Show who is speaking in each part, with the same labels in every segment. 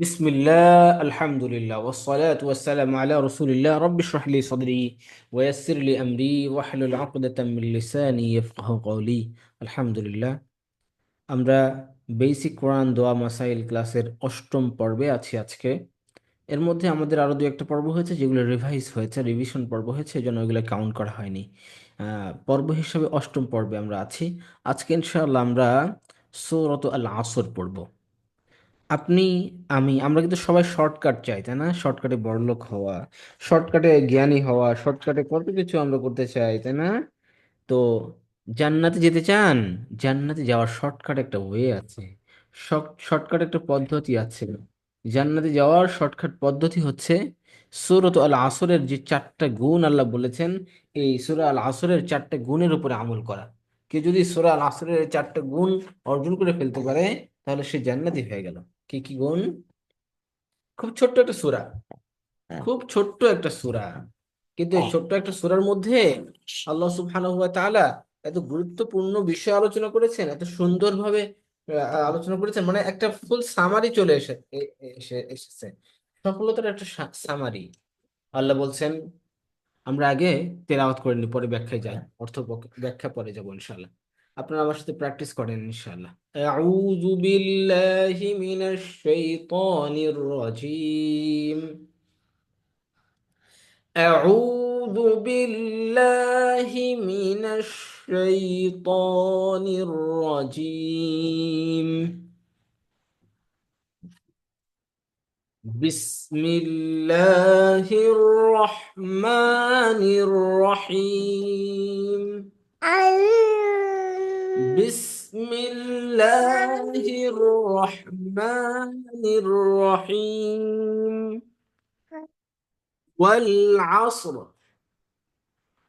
Speaker 1: বিসমিল্লাহ, আলহামদুলিল্লাহ ওসলাত ওয়াসালাম আলা রসুলিল্লাহ। রব্বি শরহলি সদরি ওয়াসিরলি আমরি ওয়াহলুল আকদাতামিল্লিসানি ইফকাহু কওলি আলহামদুলিল্লাহ। আমরা বেসিক কোরআন দোয়া, মাসাইল ক্লাসের অষ্টম পর্বে আছি আজকে। এর মধ্যে আমাদের আরও দু একটা পর্ব হয়েছে, যেগুলো রিভাইজ হয়েছে রিভিশন পর্ব হয়েছে, এই জন্য ওইগুলো কাউন্ট করা হয়নি। পর্ব হিসেবে অষ্টম পর্বে আমরা আছি। আজকে ইনশাআল্লাহ আমরা সৌরত আল আসর পড়ব। আপনি, আমি, আমরা কিন্তু সবাই শর্টকাট চাই, তাই না? শর্টকাটে বড়লোক হওয়া শর্টকাটে জ্ঞানী হওয়া শর্টকাটে কত কিছু আমরা করতে চাই, তাই না? তো জান্নাতে যেতে চান? জান্নাতে যাওয়ার শর্টকাট একটা ওয়ে আছে। শর্টকাট একটা পদ্ধতি আছে। জান্নাতে যাওয়ার শর্টকাট পদ্ধতি হচ্ছে সুরত আল আসরের যে চারটা গুণ আল্লাহ বলেছেন, এই সূরা আল আসরের চারটা গুণের উপরে আমল করা। কেউ যদি সূরা আল আসরের চারটা গুণ অর্জন করে ফেলতে পারে, তাহলে সে জান্নাতি হয়ে গেল। কি কি গুণ? খুব ছোট্ট একটা সূরা। খুব ছোট্ট একটা সূরা। কিন্তু এই ছোট্ট একটা সুরার মধ্যে আল্লাহ সুবহানাহু ওয়া তাআলা এত গুরুত্বপূর্ণ বিষয় আলোচনা করেছেন এত সুন্দরভাবে আলোচনা করেছেন মানে একটা ফুল সামারি চলে এসে এসেছে। সফলতার একটা সামারি আল্লাহ বলছেন আমরা আগে তেলাওয়াত করে নিই পরে ব্যাখ্যায় যাই অর্থ ব্যাখ্যা পরে যাব ইনশাআল্লাহ। আপনারা আমার সাথে প্র্যাকটিস করেন ইনশাআল্লাহ আউযু বিল্লাহি মিনাশ শাইতানির রাজিম أعوذ بالله من الشيطان الرجيم بسم الله الرحمن الرحيم بسم الله الرحمن الرحيم. والعصر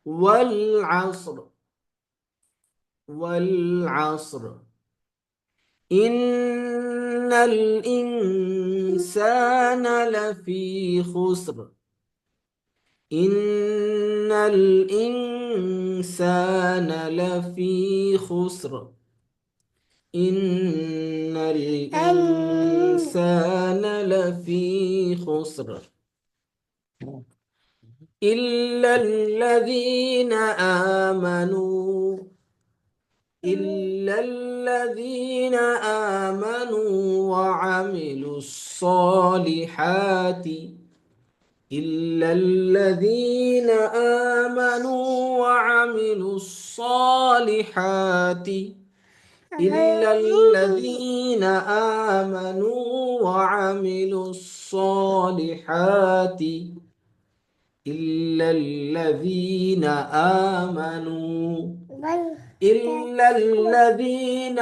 Speaker 1: والعصر والعصر. إن الإنسان لفي خسر. إن الإنسان لفي خسر. إن الإنسان لفي خسر. إلا الذين آمنوا. إلا الذين آمنوا وعملوا الصالحات إلا الذين آمنوا وعملوا الصالحات إلا الذين آمنوا وعملوا الصالحات إلا الذين آمنوا إلا الذين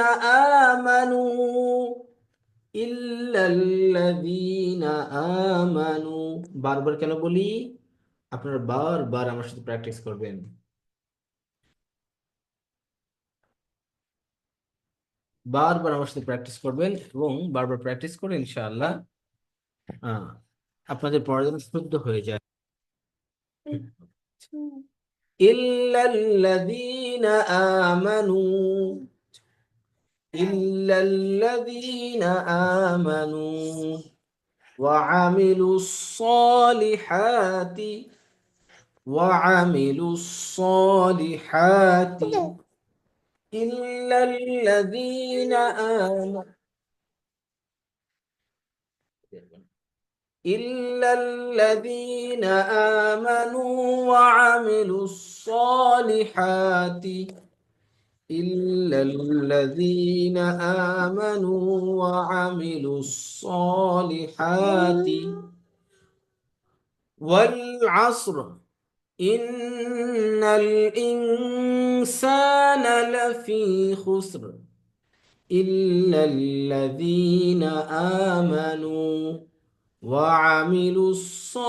Speaker 1: آمنوا বারবার কেন বলি? আপনারা বারবার আমার সাথে প্র্যাকটিস করবেন। বারবার আমার সাথে প্র্যাকটিস করবেন এবং বারবার প্র্যাকটিস করে ইনশাআল্লাহ আপনাদের পড়াশোনা শুদ্ধ হয়ে যায়। আচ্ছা। ইল্লাল্লাযীনা আমানু। إلا الذين آمنوا وعملوا الصالحات وعملوا الصالحات إلا الذين آمنوا. إلا الذين آمنوا وعملوا الصالحات إلا الذين آمنوا وعملوا الصالحات والعصر إن الإنسان لفي خسر إلا الذين آمنوا وعملوا الصالحات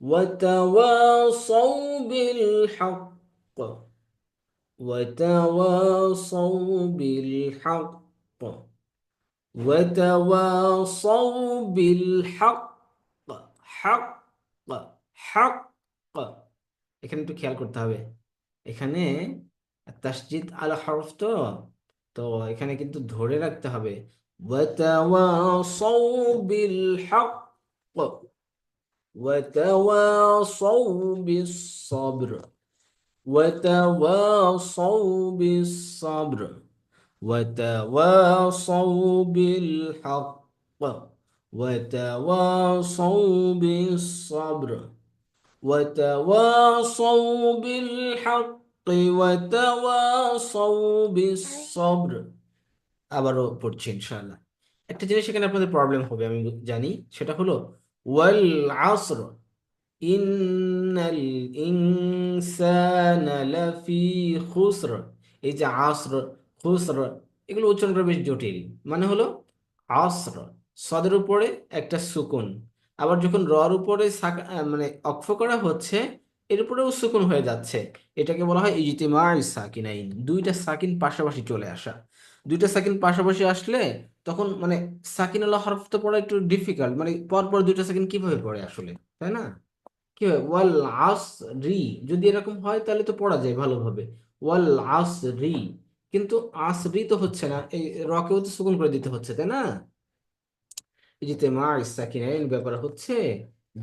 Speaker 1: وتواصوا بالحق وتواصوا بالحق وتواصوا بالحق حق حق এখানে একটু খেয়াল করতে হবে এখানে তাসজিদ আলা হরফ তো তো এখানে কিন্তু ধরে রাখতে হবে وتواصوا بالحق وتواصوا بالصبر وتواصوا بالصبر وتواصوا بالحق وتواصوا بالصبر وتواصوا بالحق وتواصوا بالصبر আবারও পড়ছি ইনশাআল্লাহ একটা জিনিস এখানে আপনাদের প্রবলেম হবে আমি জানি সেটা হলো আসর ইন্নাল ইনসানা লাফি খুসর এই যে আসর, খুসর, এগুলো উচ্চারণ করা বেশ জটিল। মানে হলো আসর, সদের উপরে একটা সুকুন। আবার যখন রর উপরে মানে অক্ফ করা হচ্ছে, এর উপরেও সুকুন হয়ে যাচ্ছে। এটাকে বলা হয় ইজতিমা সাকিনাইন। দুইটা সাকিন পাশাপাশি চলে আসা। দুইটা সাকিন পাশাপাশি আসলে তখন মানে সাকিন হরফ তো পড়া একটু ডিফিকাল্ট মানে পর পর দুইটা সাকিন কীভাবে পড়ে আসলে, তাই না? কি হয়? ওয়াল আস রি যদি এরকম হয় তাহলে তো পড়া যায় ভালোভাবে। ওয়াল আস রি কিন্তু আস রি তো হচ্ছে না, এই রকেও তো সুকুন করে দিতে হচ্ছে, তাই না? ইজতেমা সাকিনাইন ব্যাপার হচ্ছে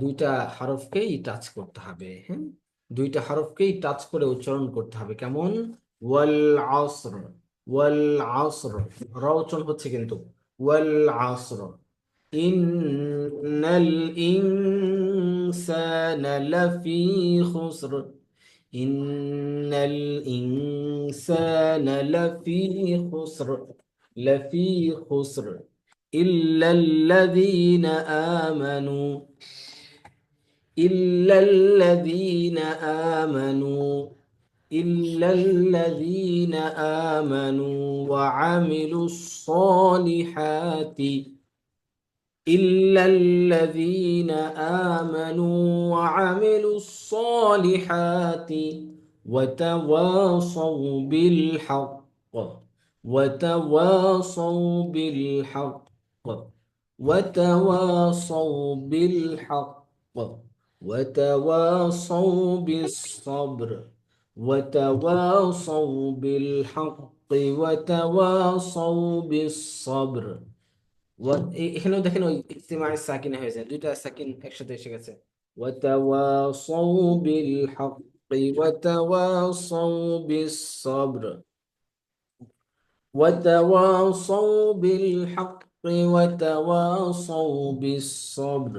Speaker 1: দুইটা হরফকেই টাচ করতে হবে হ্যাঁ? দুইটা হরফকেই টাচ করে উচ্চারণ করতে হবে, কেমন? ওয়াল আসর। ওয়াল আসর র উচ্চারণ হচ্ছে কিন্তু ওয়াল আসর ইন্নাল ইনসানা লাফি খুসর ইন্নাল ইনসানা লাফি খুসর লাফি খুসর إلا الذين آمنوا إلا الذين آمنوا إلا الذين آمنوا وعملوا الصالحات إلا الذين آمنوا وعملوا الصالحات وتواصوا بالحق وتواصوا بالحق وتواصوا بالحق وتواصوا بالصبر وتواصوا بالحق وتواصوا بالصبر ও- এ- এখানেও দেখেন ওই ইজতিমাই সাকিনা হয়েছে দুইটা সাকিন একসাথে এসে গেছে وتواصوا بالحق وتواصوا بالصبر وتواصوا بالحق وتواصوا بالصبر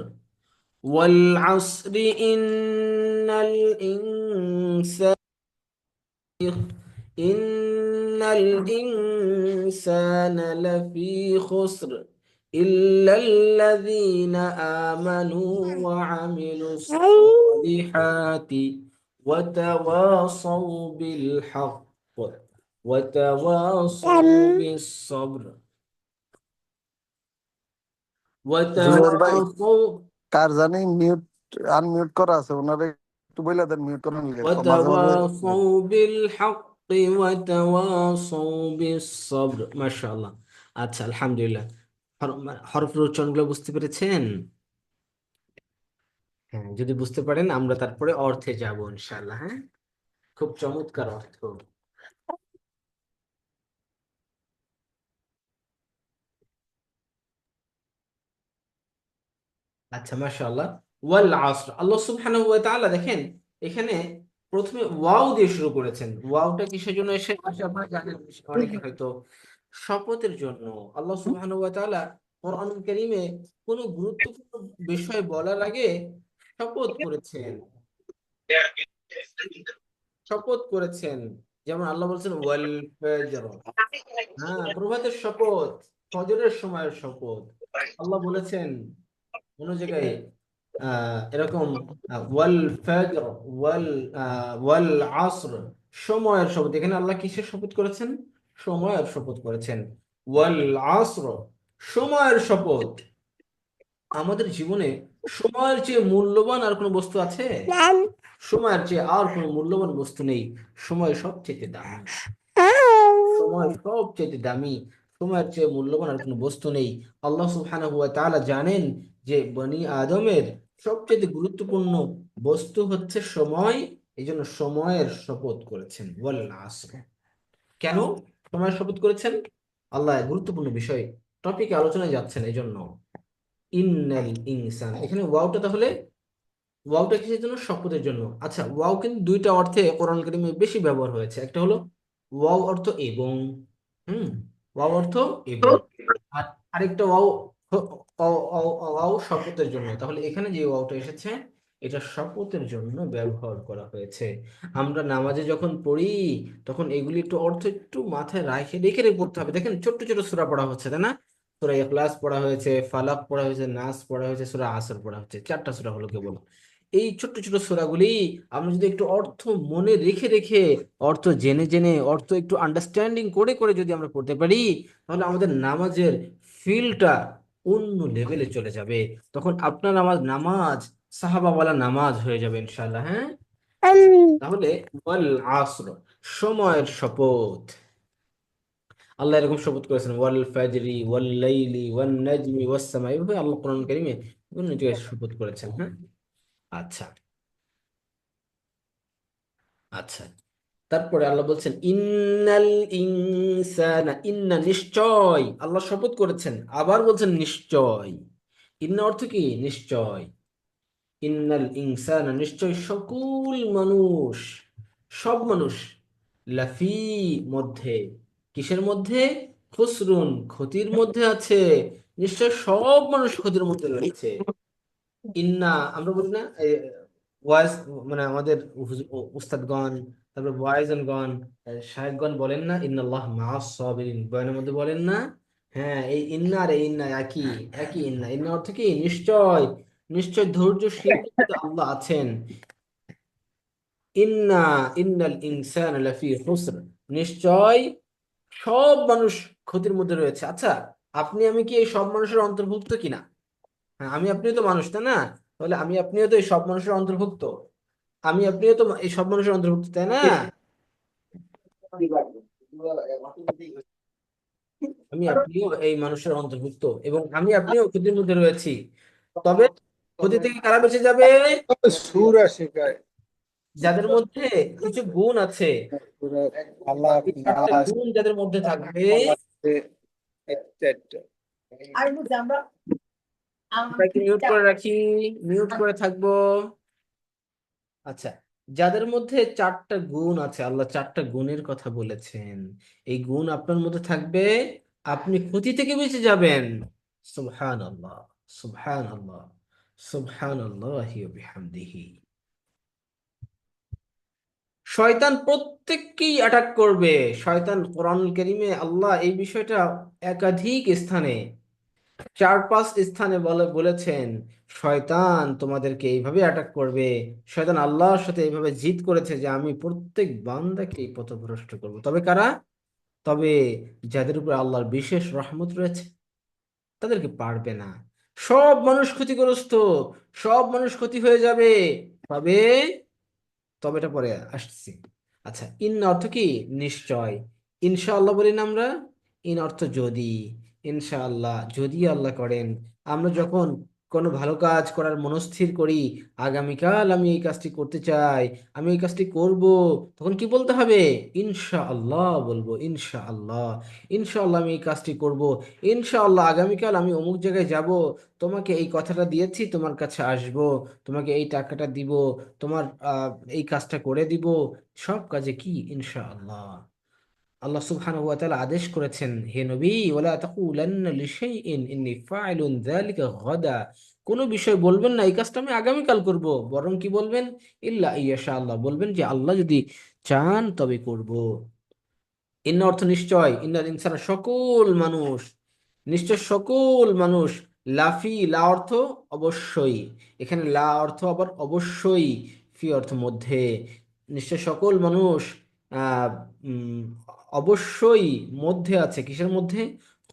Speaker 1: والعصر إن الإنسان إن الإنسان لفي خسر إلا الذين آمنوا وعملوا الصالحات وتواصوا بالحق وتواصوا بالصبر
Speaker 2: জুনিয়র ভাই
Speaker 1: وتواصوا
Speaker 2: কার জানি মিউট আনমিউট করা আছে ওনারে একটু দেন মিউট
Speaker 1: করেন মাশাআল্লাহ। আচ্ছা আলহামদুলিল্লাহ। বুঝতে পেরেছেন? হ্যাঁ যদি বুঝতে পারেন আমরা তারপরে অর্থে যাব ইনশাআল্লাহ হ্যাঁ? খুব চমৎকার অর্থ। আচ্ছা মাশাআল্লাহ। ওয়াল আসর আল্লাহ সুবহানাহু তাআলা দেখেন, এখানে প্রথমে ওয়াও দিয়ে শুরু করেছেন। ওয়াওটা কিসের জন্য এসে আসে আপনারা জানেন, অনেকে হয়তো শপথের জন্য। আল্লাহ সুবহানাহু তাআলা কোরআন কোনো গুরুত্বপূর্ণ বিষয় বলার আগে শপথ করেছেন। শপথ করেছেন। যেমন আল্লাহ বলছেন, ওয়াল ফজর। হ্যাঁ প্রভাতের শপথ, ফজরের সময়ের শপথ। আল্লাহ বলেছেন, কোন জায়গায় এরকম ওয়াল ওয়াল ওয়াল আসর সময়ের শপথ। এখানে আল্লাহ কিসের শপথ করেছেন? সময়ের শপথ করেছেন। ওয়াল আসর সময়ের শপথ। আমাদের জীবনে সময়ের চেয়ে মূল্যবান আর কোনো বস্তু আছে? সময়ের চেয়ে আর কোনো মূল্যবান বস্তু নেই। সময় সবচেয়ে দামি। সময় সবচেয়ে দামি। সময়ের চেয়ে মূল্যবান আর কোনো বস্তু নেই। আল্লাহ সুবহানাহু ওয়া তাআলা জানেন যে বনি আদমের সবচেয়ে গুরুত্বপূর্ণ বস্তু হচ্ছে সময় এই জন্য সময়ের শপথ করেছেন কেন? সময়ের শপথ করেছেন? আল্লাহ গুরুত্বপূর্ণ বিষয় টপিকে আলোচনায় যাচ্ছেন এই জন্য এখানে ওয়াওটা তাহলে, ওয়াওটা কিসের জন্য? শপথের জন্য। আচ্ছা ওয়াও কিন্তু দুইটা অর্থে কোরআন কারিমে বেশি ব্যবহার হয়েছে। একটা হলো ওয়াও অর্থ এবং, হুম, ওয়াও অর্থ এবং। আর আরেকটা ওয়াও হ- অ- অ- ওয়াও শপথের জন্য। তাহলে এখানে যে ওয়াওটা এসেছে, এটা শপথের জন্য ব্যবহার করা হয়েছে। আমরা নামাজে যখন পড়ি, তখন এগুলি একটু অর্থ একটু মাথায় রাখে, রেখে রেখে পড়তে হবে। দেখেন ছোট্ট ছোট সূরা পড়া হচ্ছে, তাই না? সূরা ইখলাস পড়া হয়েছে, ফালাক পড়া হয়েছে, নাস পড়া হয়েছে, সূরা আসর পড়া হচ্ছে, চারটা সূরা হলো কেবল। এই ছোট্ট ছোট সূরাগুলি আমরা যদি একটু অর্থ মনে রেখে রেখে, অর্থ জেনে জেনে, অর্থ একটু আন্ডারস্ট্যান্ডিং করে করে যদি আমরা পড়তে পারি, তাহলে আমাদের নামাজের ফিলটা অন্য লেভেলে চলে যাবে। তখন আপনার আমার নামাজ সাহাবাওয়ালা নামাজ হয়ে যাবে ইনশাল্লাহ হ্যাঁ? তাহলে ওয়াল আসর সময়ের শপথ। আল্লাহ এরকম শপথ করেছেন ওয়াল ফাজরি ওয়াল লাইলি ওয়ান নাজমি ওয়াস সামা এইভাবে আল্লাহ কোরআন কারিমে বিভিন্ন জায়গায় শপথ করেছেন হ্যাঁ? আচ্ছা। আচ্ছা। তারপরে আল্লাহ বলছেন, ইন্নাল ইনসানা, ইন্না নিশ্চয়। আল্লাহ শপথ করেছেন, আবার বলছেন, নিশ্চয়। ইন্না অর্থ কি? নিশ্চয়। ইন্নাল ইনসানা, নিশ্চয় সকল মানুষ, সব মানুষ, লাফি মধ্যে, কিসের মধ্যে? খুসরুন, ক্ষতির মধ্যে আছে। নিশ্চয় সব মানুষ ক্ষতির মধ্যে রয়েছে। ইন্না, আমরা বলি না ওয়াইজ মানে আমাদের উস্তাদগণ তারপর ওয়াইজনগণ শাহেদগণ বলেন না, ইন্নাল্লাহ সাবিরিন। বয়ানের মধ্যে বলেন না হ্যাঁ এই ইন্না আর এই ইন্না একই একই ইন্না। ইন্না অর্থ কি? নিশ্চয় নিশ্চয় ধৈর্যশীল আল্লাহ আছেন। ইন্না, ইন্নাল ইনসান লাফি খুসর। নিশ্চয়, সব মানুষ ক্ষতির মধ্যে রয়েছে। আচ্ছা আপনি, আমি কি এই সব মানুষের অন্তর্ভুক্ত কিনা? হ্যাঁ আমি, আপনিও তো মানুষ, তাই না? তাহলে আমি, আপনিও তো এই সব মানুষের অন্তর্ভুক্ত। আমি আপনিও তো এই সব মানুষের অন্তর্ভুক্ত তাই না? আমি আপনিও এই মানুষের অন্তর্ভুক্ত এবং আমি আপনিও ক্ষতির মধ্যে রয়েছি। তবে ক্ষতি থেকে কারা বেঁচে যাবে?
Speaker 2: সুরা
Speaker 1: যাদের মধ্যে কিছু গুণ আছে গুণ যাদের মধ্যে থাকবে। মিউট করে রাখি মিউট করে থাকব। আচ্ছা যাদের মধ্যে চারটা গুণ আছে, আল্লাহ চারটা গুণের কথা বলেছেন, এই গুণ আপনার মধ্যে থাকবে, আপনি ক্ষতি থেকে বেঁচে যাবেন। সুবহান আল্লাহ সুবহান আল্লাহ সুবহান আল্লাহ শয়তান প্রত্যেককেই অ্যাটাক করবে। শয়তান কোরআন কারিমে আল্লাহ এই বিষয়টা একাধিক স্থানে চার পাঁচ স্থানে বলে, বলেছেন, শয়তান তোমাদেরকে এইভাবে অ্যাটাক করবে। শয়তান আল্লাহর সাথে এইভাবে জিদ করেছে যে আমি প্রত্যেক বান্দাকে পথভ্রষ্ট করব। তবে কারা? তবে যাদের উপর আল্লাহর বিশেষ রহমত রয়েছে, তাদেরকে পারবে না। সব মানুষ ক্ষতিগ্রস্ত, সব মানুষ ক্ষতি হয়ে যাবে। তবে তবে এটা পরে আসছি। আচ্ছা ইন অর্থ কি? নিশ্চয়। ইনশাআল্লাহ বলি না আমরা? ইন অর্থ যদি। ইনশাআল্লাহ, যদি আল্লাহ করেন। আমরা যখন কোনো ভালো কাজ করার মনস্থির করি, আগামীকাল আমি এই কাজটি করতে চাই, আমি এই কাজটি করব, তখন কি বলতে হবে? ইনশাআল্লাহ বলব, ইনশাআল্লাহ ইনশাআল্লাহ আমি এই কাজটি করব, ইনশাআল্লাহ আগামীকাল আমি অমুক জায়গায় যাব, তোমাকে এই কথাটা দিয়েছি, তোমার কাছে আসব, তোমাকে এই টাকাটা দিব, তোমার এই কাজটা করে দিব, সব কাজে কি? ইনশাআল্লাহ। আল্লাহ সুবহানাহু ওয়া তাআলা আদেশ করেছেন, হে নবী, ওয়ালা কোনো বিষয় বলবেন না, এই কাজটা আমি আগামীকাল করব। বরং কি বলবেন? ইল্লা ইয়াশা আল্লাহ। বলবেন যে, আল্লাহ যদি চান, তবে করব। ইন্না অর্থ নিশ্চয়, ইন্নাল ইনসানা সকল মানুষ, নিশ্চয় সকল মানুষ লাফি লা অর্থ অবশ্যই। এখানে লা অর্থ আবার অবশ্যই, ফি অর্থ মধ্যে। নিশ্চয় সকল মানুষ অবশ্যই মধ্যে আছে। কিসের মধ্যে?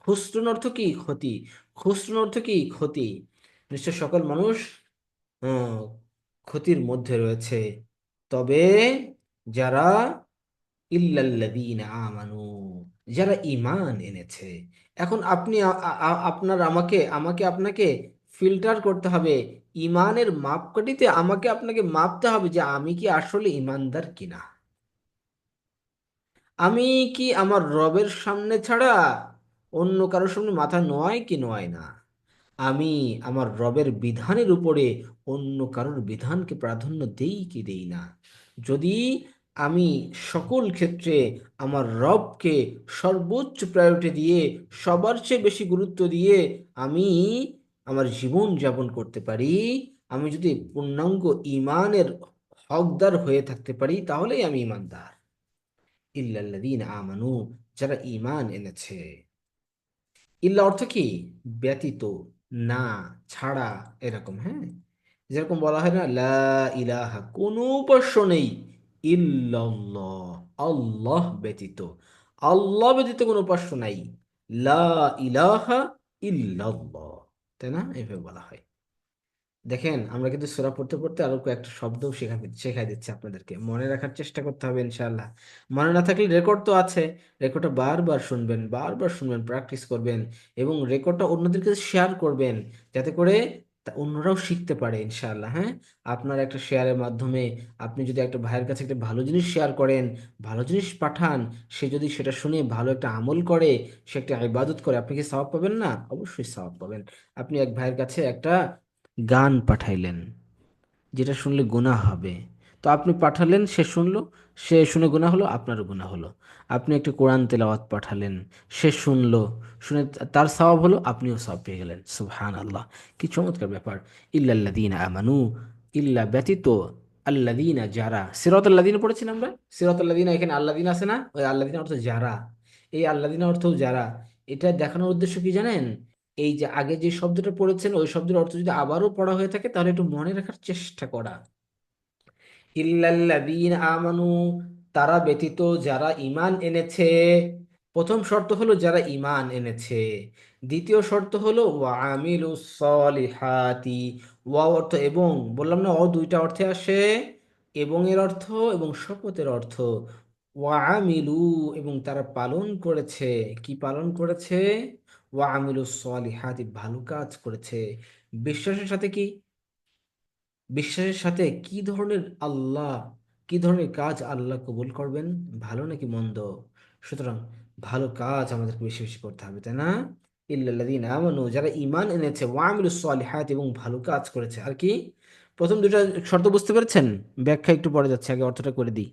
Speaker 1: খুসরুন অর্থ কি? ক্ষতি। খুসরুন অর্থ কি? ক্ষতি। নিশ্চয় সকল মানুষ ক্ষতির মধ্যে রয়েছে। তবে যারা ইল্লাল্লাযীনা আমানু, যারা ঈমান এনেছে, এখন আপনি আপনার আমাকে আমাকে আপনাকে ফিল্টার করতে হবে। ঈমানের মাপকাঠিতে আমাকে আপনাকে মাপতে হবে যে আমি কি আসলে ইমানদার কিনা। আমি কি আমার রবের সামনে ছাড়া অন্য কারোর সামনে মাথা নোয়াই কি নোয়াই না? আমি আমার রবের বিধানের উপরে অন্য কারোর বিধানকে প্রাধান্য দেই কি দেই না? যদি আমি সকল ক্ষেত্রে আমার রবকে সর্বোচ্চ প্রায়োরিটি দিয়ে, সবার চেয়ে বেশি গুরুত্ব দিয়ে আমি আমার জীবন যাপন করতে পারি, আমি যদি পূর্ণাঙ্গ ঈমানের হকদার হয়ে থাকতে পারি, তাহলেই আমি ঈমানদার ইল্লাল্লাযীন আমানু, যারা ইমান এনেছে। ইল্লা অর্থ কি? ব্যতীত, না, ছাড়া, এরকম হ্যাঁ? যেরকম বলা হয় না, লা ইলাহা, কোনো উপাস্য নেই। ইল্লাল্লাহ, আল্লাহ ব্যতীত। আল্লাহ ব্যতীত কোনো উপাস্য নাই। লা ইলাহা ইল্লাল্লাহ। তাই না? এভাবে বলা হয়। দেখেন, আমরা কিন্তু সূরা পড়তে পড়তে আরও কয়েকটা শব্দও শেখা, শেখাই দিচ্ছি আপনাদেরকে। মনে রাখার চেষ্টা করতে হবে, ইনশাআল্লাহ। মনে না থাকলে রেকর্ড তো আছে। রেকর্ডটা বারবার শুনবেন বারবার শুনবেন প্র্যাকটিস করবেন এবং রেকর্ডটা অন্যদেরকে শেয়ার করবেন যাতে করে অন্যরাও শিখতে পারে, ইনশাআল্লাহ হ্যাঁ? আপনার একটা শেয়ারের মাধ্যমে আপনি যদি একটা ভাইয়ের কাছে একটা ভালো জিনিস শেয়ার করেন, ভালো জিনিস পাঠান, সে যদি সেটা শুনে ভালো একটা আমল করে, সে একটা ইবাদত করে, আপনি কি সওয়াব পাবেন? না, অবশ্যই সওয়াব পাবেন। আপনি এক ভাইয়ের কাছে একটা গান পাঠাইলেন, যেটা শুনলে গুনাহ হবে। তো আপনি পাঠালেন, সে শুনলো, সে শুনে গুনাহ হলো, আপনারও গুনাহ হলো। আপনি একটা কোরআন তেলাওয়াত পাঠালেন, সে শুনলো, শুনে তার সওয়াব হলো, আপনিও সওয়াব পেয়ে গেলেন। সুবহান আল্লাহ কি চমৎকার ব্যাপার। ইল্লাল্লাযীনা আমানু, ইল্লা ব্যতীত আল্লাযীনা যারা। সিরাত আল্লাযীনা পড়েছেন আমরা? সিরাত আল্লাযীনা এখানে আল্লাযীনা আছে না? ওই আল্লাযীনা অর্থ যারা। এই আল্লাযীনা অর্থ যারা। এটা দেখানোর উদ্দেশ্য কি জানেন? এই যে আগে যে শব্দটা পড়েছেন, ওই শব্দের অর্থ যদি আবারও পড়া হয়ে থাকে, তাহলে একটু মনে রাখার চেষ্টা করা। ইল্লাল্লাযীন আমানু, তারা ব্যতীত যারা ঈমান এনেছে। প্রথম শর্ত হলো যারা ঈমান এনেছে। দ্বিতীয় শর্ত হলো ওয়া আমিলুস সলিহাতি। ওয়া অর্থ এবং, বললাম না, অ দুইটা অর্থে আসে। এবং এর অর্থ এবং শপথের অর্থ। ওয়া আমিলু এবং তারা পালন করেছে। কি পালন করেছে? ওয়া আমিলুস সলিহাতি ভালো কাজ করেছে। বিশ্বাসের সাথে কি? বিশ্বাসের সাথে কি ধরনের আল্লাহ, কি ধরনের কাজ আল্লাহ কবুল করবেন? ভালো নাকি মন্দ? সুতরাং ভালো কাজ আমাদেরকে বেশি বেশি করতে হবে, তাই না? ইল্লাল্লাযীনা আমানু, যারা ঈমান এনেছে, ওয়া আমিলুস সলিহাত এবং ভালো কাজ করেছে। আর কি? প্রথম দুটো শর্ত বুঝতে পেরেছেন? ব্যাখ্যা একটু পরে যাচ্ছে, আগে অর্থটা করে দিই।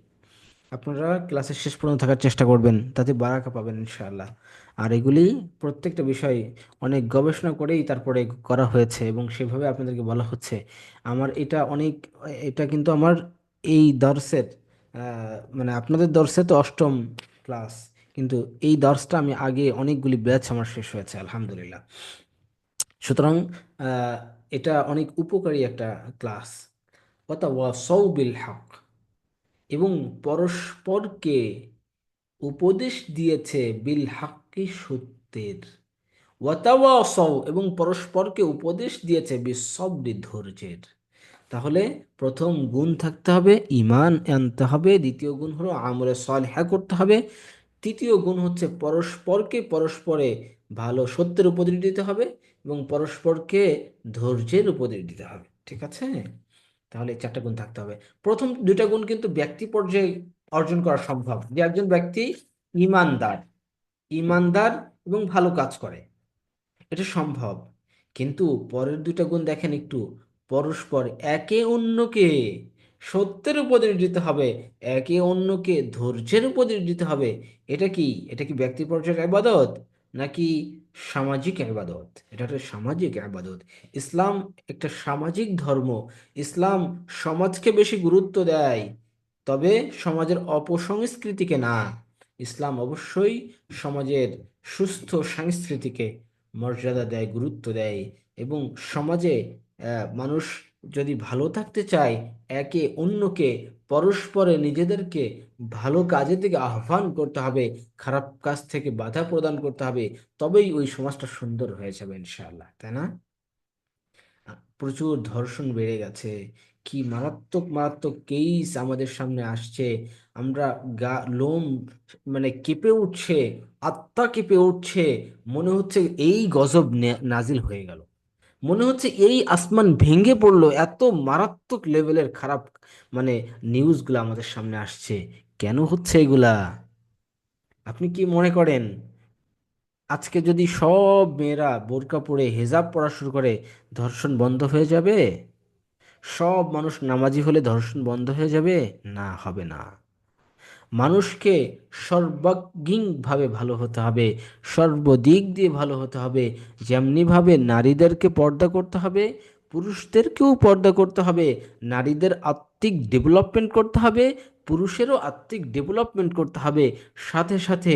Speaker 1: আপনারা ক্লাসের শেষ পর্যন্ত থাকার চেষ্টা করবেন তাতে বারাকা পাবেন ইনশাআল্লাহ। আর এগুলি প্রত্যেকটা বিষয় অনেক গবেষণা করেই তারপরে করা হয়েছে এবং সেভাবে আপনাদেরকে বলা হচ্ছে। আমার এটা অনেক এটা কিন্তু আমার এই দর্সের আহ, মানে আপনাদের দর্সে তো অষ্টম ক্লাস কিন্তু এই দর্শটা আমি আগে অনেকগুলি ব্যাচ আমার শেষ হয়েছে আলহামদুলিল্লাহ। সুতরাং এটা অনেক উপকারী একটা ক্লাস অথবা ওয়াসাউ বিল হক। এবং পরস্পরকে উপদেশ দিয়েছে বিল হাক্কি সত্যের। ওয়াতাওয়াসাও এবং পরস্পরকে উপদেশ দিয়েছে বিসবরি ধৈর্যের। তাহলে প্রথম গুণ থাকতে হবে, ঈমান আনতে হবে। দ্বিতীয় গুণ হলো আমলে সালেহা করতে হবে। তৃতীয় গুণ হচ্ছে পরস্পরকে পরস্পরে ভালো সত্যের উপদেশ দিতে হবে এবং পরস্পরকে ধৈর্যের উপদেশ দিতে হবে। ঠিক আছে? তাহলে এই চারটা গুণ থাকতে হবে। প্রথম দুইটা গুণ কিন্তু ব্যক্তি পর্যায়ে অর্জন করা সম্ভব। যে একজন ব্যক্তি ইমানদার ইমানদার এবং ভালো কাজ করে, এটা সম্ভব। কিন্তু পরের দুইটা গুণ দেখেন একটু, পরস্পর একে অন্যকে সত্যের উপদেশ দিতে হবে, একে অন্যকে ধৈর্যের উপদেশ দিতে হবে। এটা কি? এটা কি ব্যক্তি পর্যায়ের ইবাদত? নাকি সামাজিক ইবাদত এটা একটা সামাজিক ইবাদত ইসলাম একটা সামাজিক ধর্ম। ইসলাম সমাজকে বেশি গুরুত্ব দেয়, তবে সমাজের অপসংস্কৃতিকে না। ইসলাম অবশ্যই সমাজের সুস্থ সংস্কৃতিকে মর্যাদা দেয়, গুরুত্ব দেয় এবং সমাজে মানুষ যদি ভালো থাকতে চায়, একে অন্যকে, পরস্পরে নিজেদেরকে ভালো কাজের দিকে আহ্বান করতে হবে, খারাপ কাজ থেকে বাধা প্রদান করতে হবে, তবেই ওই সমাজটা সুন্দর হয়ে যাবে ইনশাআল্লাহ, তাই না? প্রচুর ধর্ষণ বেড়ে গেছে। কি মারাত্মক মারাত্মক কেস আমাদের সামনে আসছে। আমরা গা, লোম মানে কেঁপে উঠছে, আত্মা কেঁপে উঠছে, মনে হচ্ছে এই গজব নাজিল হয়ে গেল। মনে হচ্ছে এই আসমান ভেঙে পড়ল, এত মারাত্মক লেভেলের খারাপ মানে নিউজগুলো আমাদের সামনে আসছে। কেন হচ্ছে এগুলা? আপনি কি মনে করেন? আজকে যদি সব মেয়েরা বোরকা পরে হেজাব পরা শুরু করে, ধর্ষণ বন্ধ হয়ে যাবে? সব মানুষ নামাজি হলে ধর্ষণ বন্ধ হয়ে যাবে? না, হবে না। মানুষকে সর্বাঙ্গীনভাবে ভালো হতে হবে, সর্বদিক দিয়ে ভালো হতে হবে। যেমনিভাবে নারীদেরকে পর্দা করতে হবে, পুরুষদেরকেও পর্দা করতে হবে। নারীদের আত্মিক ডেভেলপমেন্ট করতে হবে, পুরুষেরও আত্মিক ডেভেলপমেন্ট করতে হবে। সাথে সাথে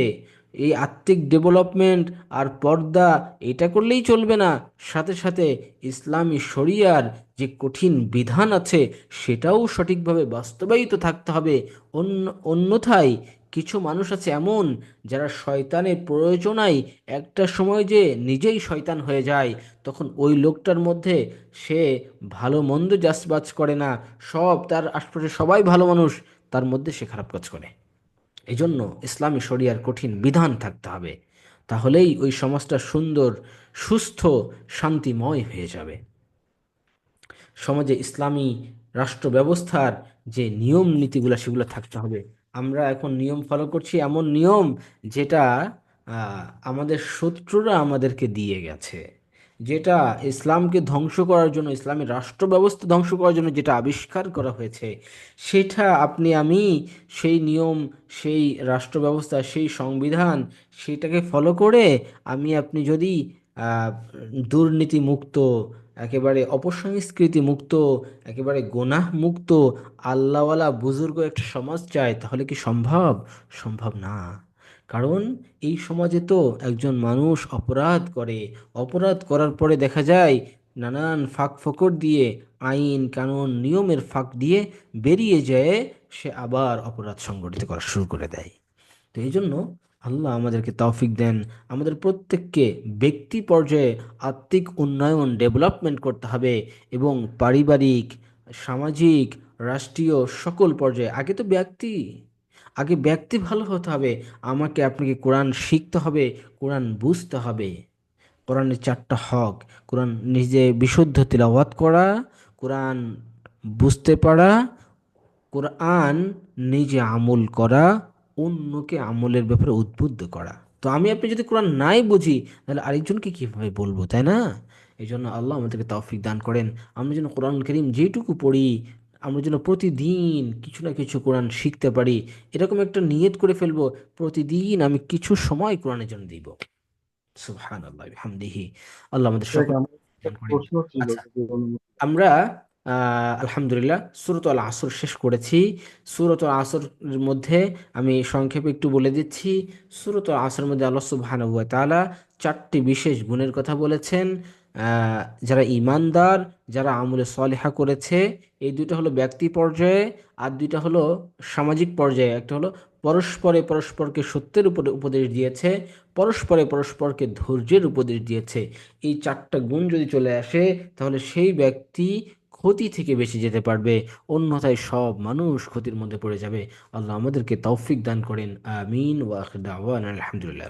Speaker 1: এই আত্মিক ডেভেলপমেন্ট আর পর্দা এটা করলেই চলবে না। সাথে সাথে ইসলামী শরিয়ার যে কঠিন বিধান আছে, সেটাও সঠিকভাবে বাস্তবায়িত থাকতে হবে। অন্য, অন্যথায় কিছু মানুষ আছে এমন যারা শয়তানের প্রয়োজনায় একটা সময় যে নিজেই শয়তান হয়ে যায়, তখন ওই লোকটার মধ্যে সে ভালো মন্দ যাচবাজ করে না। সব তার আশপাশে সবাই ভালো মানুষ, তার মধ্যে সে খারাপ কাজ করে। এই জন্য ইসলামী শরিয়ার কঠিন বিধান থাকতে হবে। তাহলেই ওই সমাজটা সুন্দর, সুস্থ, শান্তিময় হয়ে যাবে। সমাজে ইসলামী রাষ্ট্র ব্যবস্থার যে নিয়ম নীতিগুলো সেগুলো থাকতে হবে। আমরা এখন নিয়ম ফলো করছি এমন নিয়ম যেটা আমাদের শত্রুরা আমাদেরকে দিয়ে গেছে। যেটা ইসলামকে ধ্বংস করার জন্য, ইসলামের রাষ্ট্র ব্যবস্থা ধ্বংস করার জন্য যেটা আবিষ্কার করা হয়েছে, সেটা আপনি, আমি সেই নিয়ম, সেই রাষ্ট্র ব্যবস্থা সেই সংবিধান, সেটাকে ফলো করে আমি, আপনি যদি দুর্নীতি মুক্ত একেবারে অপসংস্কৃতি মুক্ত একেবারে গোনাহ মুক্ত আল্লাহওয়ালা বুজুর্গ একটা সমাজ চায়, তাহলে কি সম্ভব? সম্ভব না। কারণ এই সমাজে তো একজন মানুষ অপরাধ করে। অপরাধ করার পরে দেখা যায়, নানান ফাঁক ফোকর দিয়ে, আইন, কানুন, নিয়মের ফাঁক দিয়ে বেরিয়ে যায় সে আবার অপরাধ সংগঠিত করা শুরু করে দেয়। তো এই জন্য আল্লাহ আমাদেরকে তৌফিক দেন। আমাদের প্রত্যেককে ব্যক্তি পর্যায়ে আত্মিক উন্নয়ন ডেভেলপমেন্ট করতে হবে এবং পারিবারিক, সামাজিক, রাষ্ট্রীয় সকল পর্যায়ে। আগে তো ব্যক্তি আগে ব্যক্তি ভালো হতে হবে। আমাকে আপনাকে কোরআন শিখতে হবে, কোরআন বুঝতে হবে। কোরআনের চারটা হক, কোরআন নিজে বিশুদ্ধ তিলাওয়াত করা, কোরআন বুঝতে পারা, কোরআন নিজে আমল করা, অন্যকে আমলের ব্যাপারে উদ্বুদ্ধ করা। তো আমি আপনি যদি কোরআন নাই বুঝি, তাহলে আরেকজনকে কীভাবে বলব, তাই না? এই জন্য আল্লাহ আমাদেরকে তৌফিক দান করেন। আমরা যেন কোরআন করিম যেটুকু পড়ি আমরা যেন প্রতিদিন কিছু না কিছু কোরআন শিখতে পারি। এরকম একটা নিয়ত করে ফেলব প্রতিদিন আমি কিছু সময় কোরআনের জন্য দিব। সুবহান আল্লাহ হামদিহি আল্লাহ আমাদের সকল
Speaker 2: আমার
Speaker 1: আচ্ছা। আমরা আহ, আলহামদুলিল্লাহ সুরত আল আসর শেষ করেছি। সুরত আল আসরের মধ্যে আমি সংক্ষেপে একটু বলে দিচ্ছি। সুরত আল আসরের মধ্যে আল্লাহ তাআলা চারটি বিশেষ গুণের কথা বলেছেন। যারা ইমানদার, যারা আমলে সলেহা করেছে, এই দুইটা হলো ব্যক্তি পর্যায়ে আর দুইটা হলো সামাজিক পর্যায়ে। একটা হলো পরস্পরে পরস্পরকে সত্যের উপরে উপদেশ দিয়েছে, পরস্পরে পরস্পরকে ধৈর্যের উপদেশ দিয়েছে। এই চারটা গুণ যদি চলে আসে, তাহলে সেই ব্যক্তি ক্ষতি থেকে বেঁচে যেতে পারবে। অন্যথায় সব মানুষ ক্ষতির মধ্যে পড়ে যাবে। আল্লাহ আমাদেরকে তৌফিক দান করেন। আমিন। ওয়া আখির দাওয়ানা আলহামদুলিল্লাহ।